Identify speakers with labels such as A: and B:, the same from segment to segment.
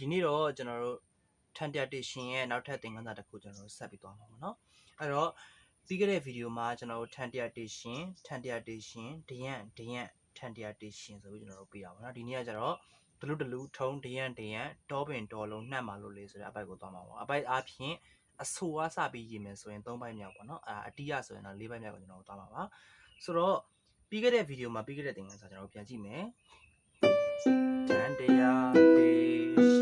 A: ဒီနေ့တော့ကျွန်တော်တို့ထန်တရတေရှင်ရဲ့နောက်ထပ်သင်ခန်းစာတစ်ခုကျွန်တော်တို့ဆက်ပြီးသွားမှာပေါ့နော်အဲ့တော့ပြီးခဲ့တဲ့ဗီဒီယိုမှာကျွန်တော်တို့ထန်တရတေရှင်ထန်တရတေရှင်ဒယန်ဒယန်ထန်တရတေရှင်ဆိုပြီးကျွန်တော်တို့ပြရပါတော့ဒီနေ့ကကျတော့ဒလူဒလူထုံဒယန်ဒယန်တောပင်တော်လုံးနှံ့ပါလို့လေဆိုတဲ့အပိုက်ကိုသွားမှာပေါ့အပိုက်အားဖြင့်အဆိုအားစပြီးရေးမယ်ဆိုရင်၃ပိုက်မြောက်ပေါ့နော်အာအတိယဆိုရင်တော့၄ပိုက်မြောက်ကိုကျွန်တော်တို့သွားမှာပါဆိုတော့ပြီးခဲ့တဲ့ဗီဒီယိုမှာပြီးခဲ့တဲ့သင်ခန်းစာကျွန်တော်တို့ပြန်ကြည့်မယ်ထန်တရားတေရှ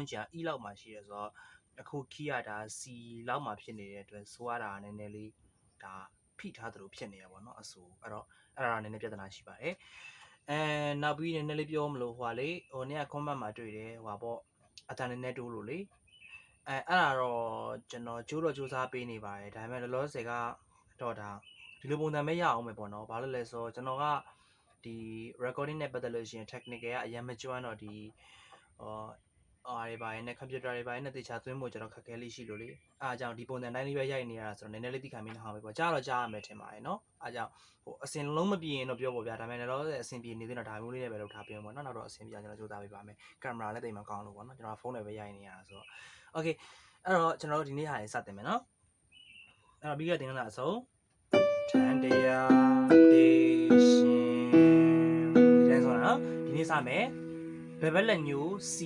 A: နဲ့ E ဝန်းကျန် E လောက်မှာရှိရဆိုတော့အခု key ကဒါ C လောက်မှာဖြစ်နေတဲ့အတွက်ဆိုရတာနည်းနည်းလေးဒါဖိထားသလိုဖြစ်နေရပါတော့အဆိုအဲ့တော့အဲ့ဒါနည်းနည်းပြဿနာရှိပါတယ်အဲနောက်ပြီးနည်းနည်းလေးပြောမလို့ဟိုဟာလေဟိုနေ့က comment မှာတွေ့တယ်ဟိုဟာပေါ့အတန်နည်းနည်းတိုးလို့လေအဲအဲ့ဒါတော့ကျွန်တော်ကြိုးတော့စူးစမ်းပေးနေပါတယ်ဒါပေမဲ့လောလောဆယ်ကတော့ဒါဒီလိုပုံစံပဲရအောင်ပဲပေါ့နော်ဘာလို့လဲဆိုတော့ကျွန်တော်ကဒီ recording နဲ့ပတ်သက်လို့ရှိရင် technical ကအရင်မကျွမ်းတော့ဒီဟော အားတွေပါရင်နဲ့ computer တွေပါရင်နဲ့တေချာသွင်းဖို့ကျွန်တော်ခက်ခဲလေးရှိလို့လေအားကြောင့်ဒီပုံစံတိုင်းလေးပဲရိုက်နေရတာဆိုတော့နည်းနည်းလေးသိခံမိနေအောင်ပဲပေါ့ကြားတော့ကြားရမယ်ထင်ပါတယ်နော်အားကြောင့်ဟိုအစင်လုံးမပြင်းတော့ပြောပေါ့ဗျာဒါပေမဲ့လည်းအစင်ပြေနေသေးတော့ဒါမျိုးလေးနဲ့ပဲလုပ်ထားပြအောင်ပေါ့နော်နောက်တော့အစင်ပြကျွန်တော်စူးစမ်းပေးပါမယ်ကင်မရာလည်းတိတ်မကောင်းလို့ပေါ့နော်ကျွန်တော်ဖုန်းနဲ့ပဲရိုက်နေရတာဆိုတော့ okay အဲ့တော့ကျွန်တော်တို့ဒီနေ့ဟာရေးစတင်မယ်နော်အဲ့တော့ပြီးခဲ့တဲ့တင်ကလာအဆုံးထန်တရားတေရှင်ဒီတိုင်းဆိုတာနော်ဒီနေ့စမယ်ဘယ်ဘက်လက်ညို C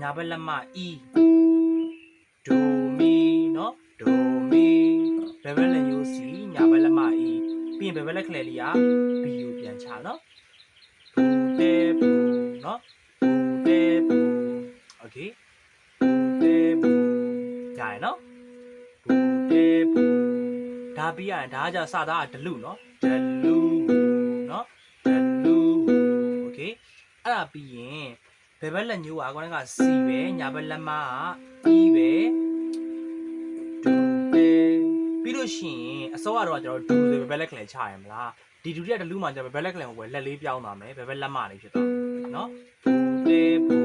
A: ညာဘက်လက်မ E ဒိုမီနော်ဒိုမီဘယ်ဘက်လက်ညို C ညာဘက်လက်မ E ပြီးရင်ဘယ်ဘက်လက်ကလေးလေးက B ကိုပြန်ချနော်ဘူတေဘူနော်ဘူတေဘူ okay ဘူတေဘူကြားရနော်ဘူတေဘူဒါပြီးရရင်ဒါကじゃစသားကဒလူနော်ဒလူနော်ဒလူ okay အဲ့ဒါပြီးရင် ဘယ်ဘက်လက်ညိုးကကောင်းက C ပဲညာဘက်လက်မက E ပဲဒူပဲပြီးလို့ရှိရင်အစောကတော့ကျွန်တော်ဒူဆိုဘယ်ဘက်လက်ကလေးချရမလားဒီဒူရက်ဒလူမှာကျဘယ်ဘက်လက်ကလေးမဟုတ်ဘူးလက်လေးပြောင်းသွားမယ်ဘယ်ဘက်လက်မလေးဖြစ်သွားမယ်နော်ဘူတေဘူ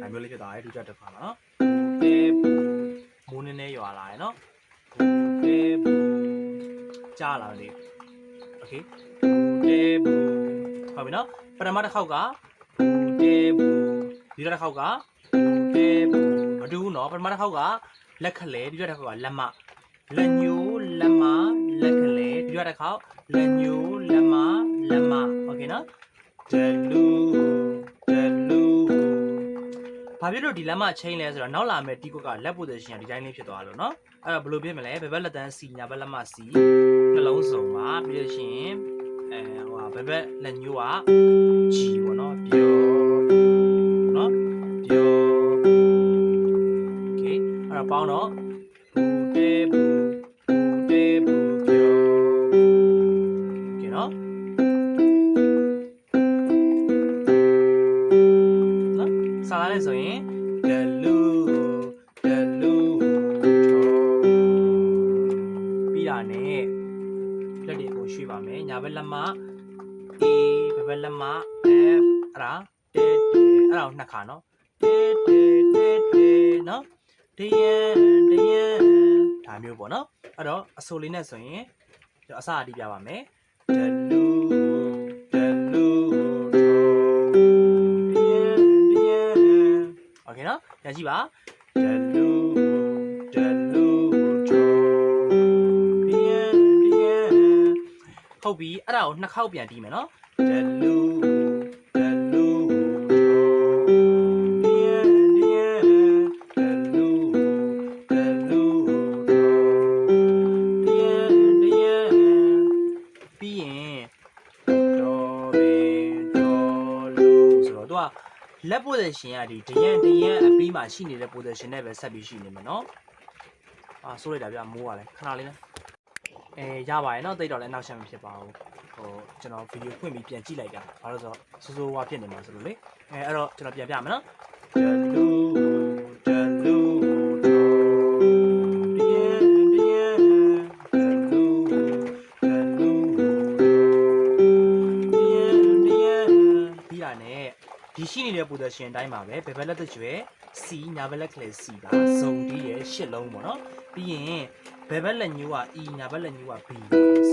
A: ဒါမျိုးလေးဖြစ်သွားတယ်ဒူရက်တစ်ခါမှာနော်ဘူတေဘူမိုးနည်းနည်းရွာလာတယ်နော်ဘူတေဘူကြားလာတယ်โอเคဘူတေဘူဟုတ်ပြီနော်ပထမတစ်ခေါက်ကဘူတေဘူ ဒီတစ်ခေါက်ကဘူတေဘူမတူဘူးနော်ပထမတစ်ခေါက်ကလက်ခလဲဒီတစ်ခေါက်ကလက်မလက်ညိုးလက်မလက်ခလဲဒီတစ်ခေါက်လက်ညိုးလက်မလက်မโอเคနော်ဒလူဒလူဘာဖြစ်လို့ဒီလက်မချင်းလဲဆိုတော့နောက်လာမယ့်တီကွက်ကလက် position ကဒီတိုင်းလေးဖြစ်သွားလို့เนาะအဲ့တော့ဘယ်လိုဖြစ်မလဲဘယ်ဘက်လက်တန်း C ညာဘက်လက်မ C နှလုံးစုံပါပြီးလို့ရှိရင်အဲဟိုဟာဘယ်ဘက်လက်ညိုးက G ပေါ့เนาะပြော ဒါပေါင်းတော့ဘူတေဘူတေဘူပြောကဲနော်နော်စာသားလဲဆိုရင်ဒလူဒလူပြီးတာနဲ့လက်တွေကိုရွှေ့ပါမယ်ညာဘက်လက်မ A ဘက်ဘက်လက်မ F အဲ့ဒါတေတေအဲ့ဒါကိုနှစ်ခါနော်တေတေတေတေနော် တယန်တယန်ဒါမျိုးပေါ့နော်အဲ့တော့အဆိုလေးနဲ့ဆိုရင်ကျွန်တော်အစအတိပြပါမယ်ဒလူဒလူတယန်တယန်โอเคနော်ပြန်ကြည့်ပါဒလူဒလူတယန်တယန်ဟုတ်ပြီအဲ့ဒါကိုနှစ်ခေါက်ပြန်တီးမယ်နော်ဒလူ လက် position ကဒီဒရန်ဒရန်အပြီးမှာရှိနေတဲ့ position နဲ့ပဲဆက်ပြီးရှိနေမှာနော်အာဆိုးလိုက်တာဗျမိုးပါလေခဏလေးနော်အဲရပါရဲ့နော်တိတ်တော့လည်းနောက်ဆက်မဖြစ်ပါဘူးဟိုကျွန်တော်ဗီဒီယိုဖွင့်ပြီးပြန်ကြည့်လိုက်တာဘာလို့ဆိုတော့စိုးစိုးဝါဖြစ်နေမှာဆိုလို့လေအဲအဲ့တော့ကျွန်တော်ပြန်ပြမယ်နော်ဒလူဒ ရှိနေတဲ့ position အတိုင်းပါပဲဘယ်ဘက်လက်တစ်ကျွဲ C ညာဘက်လက်ကလေး C ပါဇုံတီးရဲ့ရှစ်လုံးပေါ့နော်ပြီးရင်ဘယ်ဘက်လက်ညိုးက E ညာဘက်လက်ညိုးက B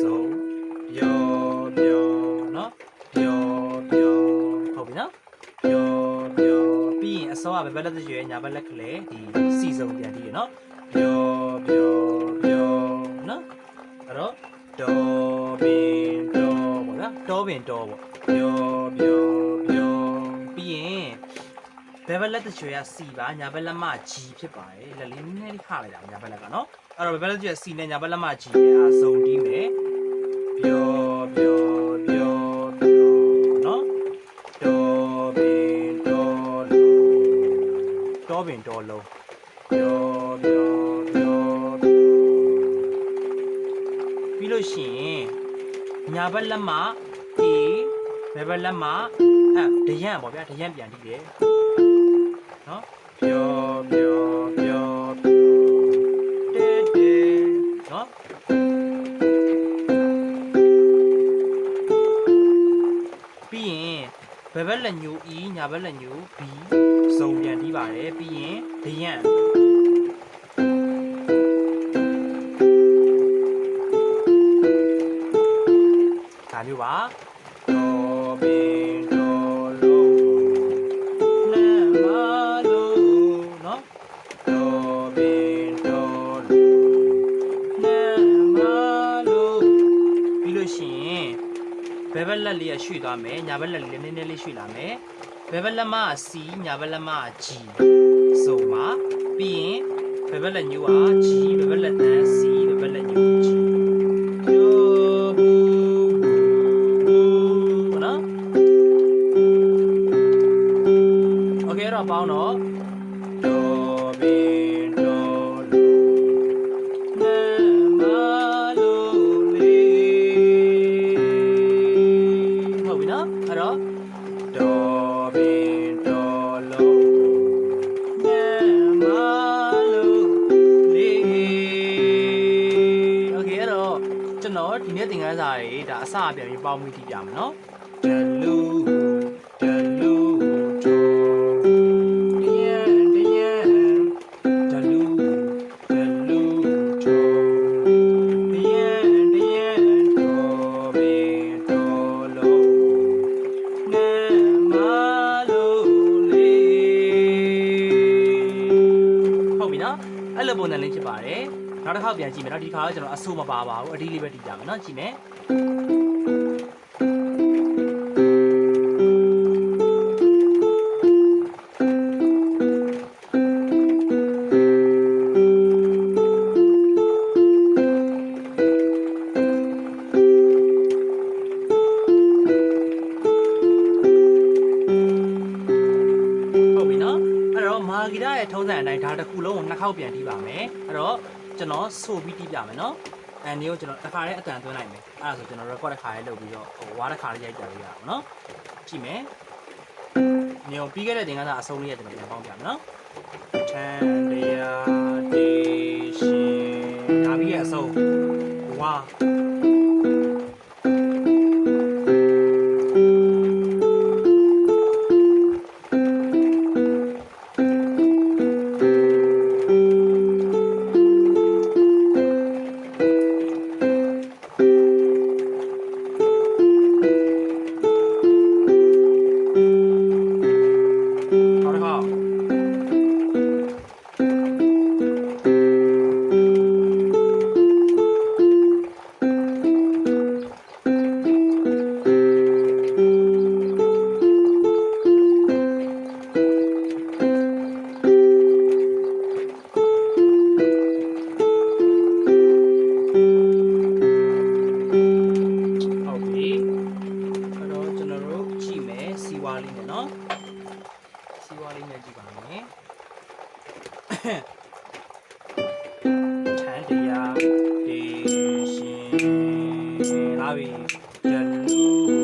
A: ဇုံပြောပြောနော်ပြောပြောဟုတ်ပြီနော်ပြောပြောပြီးရင်အစောကဘယ်ဘက်လက်တစ်ကျွဲညာဘက်လက်ကလေးဒီ C ဇုံပြန်တီးရနော်ပြောပြောပြောနော်အဲ့တော့တော်ပင်တော်ပေါ့နော်တော်ပင်တော်ပေါ့ပြောပြောပြောပြီးရင် ဘယ်ဘက်လက်တစ်ချွေက C ပါညာဘက်လက်မ G ဖြစ်ပါတယ်လက်လေးနည်းနည်းလေးခလိုက်တာညာဘက်လက်ကနော်အဲ့တော့ဘယ်ဘက်လက်တစ်ချွေက C နဲ့ညာဘက်လက်မ G ရဲ့အစုံတီးမယ်ပြောပြောပြောပြောနော်တော်ပင်တော်လုံးတော်ပင်တော်လုံးပြောပြောပြောပြီးလို့ရှိရင်ညာဘက်လက်မ A ဘယ်ဘက်လက်မ F ဒရန့်ပေါ့ဗျာဒရန့်ပြန်တီးတယ် နော်ပြောပြောပြောတဲတဲနော်ပြီးရင်ဘယ်ဘက်လက်ညို E ညာဘက်လက်ညို B စုံပြန်တီးပါတယ်ပြီးရင်ဒရန့်ဒါမျိုးပါ က်လက်လေးကရွှေ့သွားမယ်ညာဘက်လက်လေးနည်းနည်းလေးရွှေ့လာမယ်ဘယ်ဘက်လက်မက C ညာဘက်လက်မက G ဆိုမှပြီးရင်ဘယ်ဘက်လက်ညိုးက G ဘယ်ဘက်လက်သန်း C ဘယ်ဘက်လက်ညိုး G တော့ပေါင်းတော့ do be င်းပြီးကြည့်ပြမယ်နော်ဒလူဒလူတော်တယံတယံဒလူဒလူတောတယံတယံတောဘေတောလုံးနမလိုလေးဟုတ်ပြီနော်အဲ့လိုပုံစံလေးဖြစ်ပါတယ်နောက်တစ်ခေါက်ပြန်ကြည့်မယ်နော်ဒီခါတော့ကျွန်တော်အဆိုးမပါပါဘူးအဒီလေးပဲတီးကြမယ်နော်ကြည့်မယ် အဲ့တော့ကျွန်တော်ဆိုပြီးတီးပြမယ်နော်အဲနေကိုကျွန်တော်တစ်ခါတည်းအတန်သွင်းလိုက်မယ်အဲ့ဒါဆိုကျွန်တော် record တစ်ခါလေးလုပ်ပြီးတော့ဟိုဝါတစ်ခါလေးရိုက်ပြပေးရအောင်နော်ကြည့်မယ်နေကိုပြီးခဲ့တဲ့သင်ခန်းစာအဆုံးလေးရကျွန်တော်ပြန်ပေါင်းပြမယ်နော်ချမ်းတရားတေရှင်ဒါပြီးရဲ့အဆုံးဝါ ရှ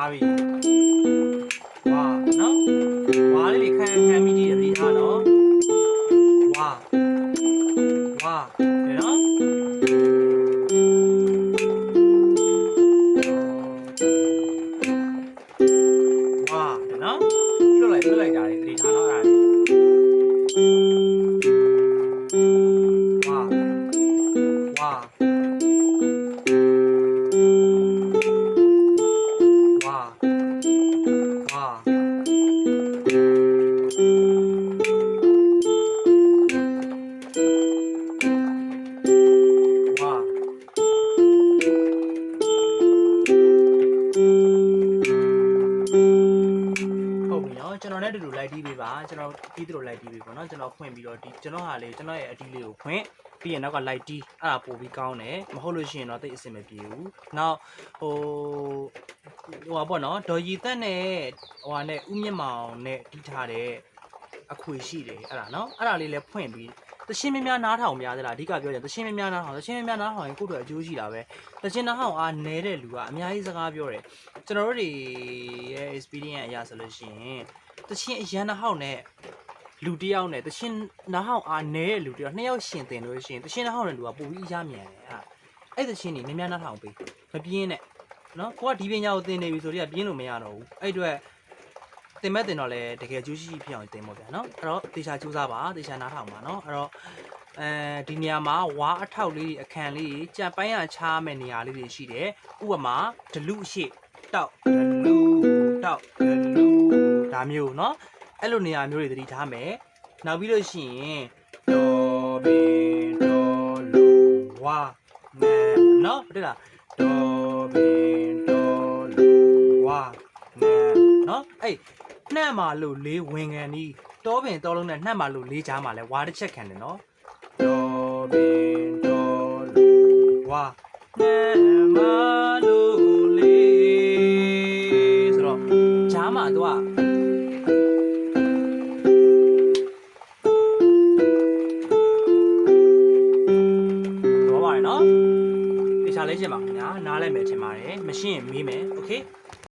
A: လာ ကျွန်တော်နဲ့တူတူလိုက်တီးပေးပါကျွန်တော်တီးတူတူလိုက်တီးပေးပါနော်ကျွန်တော်ဖွင့်ပြီးတော့ဒီကျွန်တော်ဟာလေကျွန်တော်ရဲ့အတီးလေးကိုဖွင့်ပြီးရင်နောက်ကလိုက်တီးအဲ့ဒါပို့ပြီးကောင်းတယ်မဟုတ်လို့ရှိရင်တော့တိတ်အဆင်မပြေဘူးနောက်ဟိုဟိုပါပေါ့နော်ဒေါ်ရီတက်နဲ့ဟိုဟာနဲ့ဥမြင့်မောင်နဲ့တီးထားတဲ့အခွေရှိတယ်အဲ့ဒါနော်အဲ့ဒါလေးလည်းဖွင့်ပြီးတရှင်းများများနားထောင်များသလားအဓိကပြောရင်တရှင်းများများနားထောင်တရှင်းများများနားထောင်ရင်ကိုယ့်အတွက်အကျိုးရှိတာပဲတရှင်းနားထောင်အားနဲတဲ့လူကအများကြီးစကားပြောတယ်ကျွန်တော်တို့တွေရဲ့ experience အရဆိုလို့ရှိရင် တရှင်းအရန်နားဟောက်နဲ့လူတစ်ယောက်နဲ့တရှင်းနားဟောက်အားနဲတဲ့လူတစ်ယောက်နှစ်ယောက်ရှင်တင်လို့ရှိရင်တရှင်းနားဟောက်တဲ့လူကပိုပြီးအရမြန်တယ်အဲ့ဒါအဲ့တရှင်းနေများများနားထောင်ပေးမပြင်းနဲ့နော်ကိုကဒီပညာကိုသင်နေပြီဆိုတော့ပြင်းလို့မရတော့ဘူးအဲ့အတွက်တင်မဲ့တင်တော့လဲတကယ်ကျိုးရှိရှိဖြစ်အောင်တင်ဖို့ဗျာနော်အဲ့တော့တေချာစူးစားပါတေချာနားထောင်ပါနော်အဲ့တော့အဲဒီနေရာမှာဝါအထောက်လေးအခန့်လေးကြံပိုင်းရချားမဲ့နေရာလေးတွေရှိတယ်ဥပမာဒလူရှိတောက်ဒလူတောက်ဒလူ ဒါမျိုးနော်အဲ့လိုနေရာမျိုးတွေသတိထားမယ်နောက်ပြီးလို့ရှိရင်ဒေါ်ဘင်ဒေါ်လူဝါနဲနော်ဟုတ်တယ်လားဒေါ်ဘင်ဒေါ်လူဝါနဲနော်အဲ့နှံ့မာလို့လေးဝင်ခံနီးတောပင်တောလုံးနဲ့နှံ့မာလို့လေးချားမှာလဲဝါတစ်ချက်ခံတယ်နော်တောပင်တောလုံးဝါနှံ့မာလို့လေးဆိုတော့ချားမှာတော့ လေးရှင်းပါခင်ဗျာနားလိုက်မယ်ထင်ပါတယ်မရှင်းရင်မေးမယ်โอเค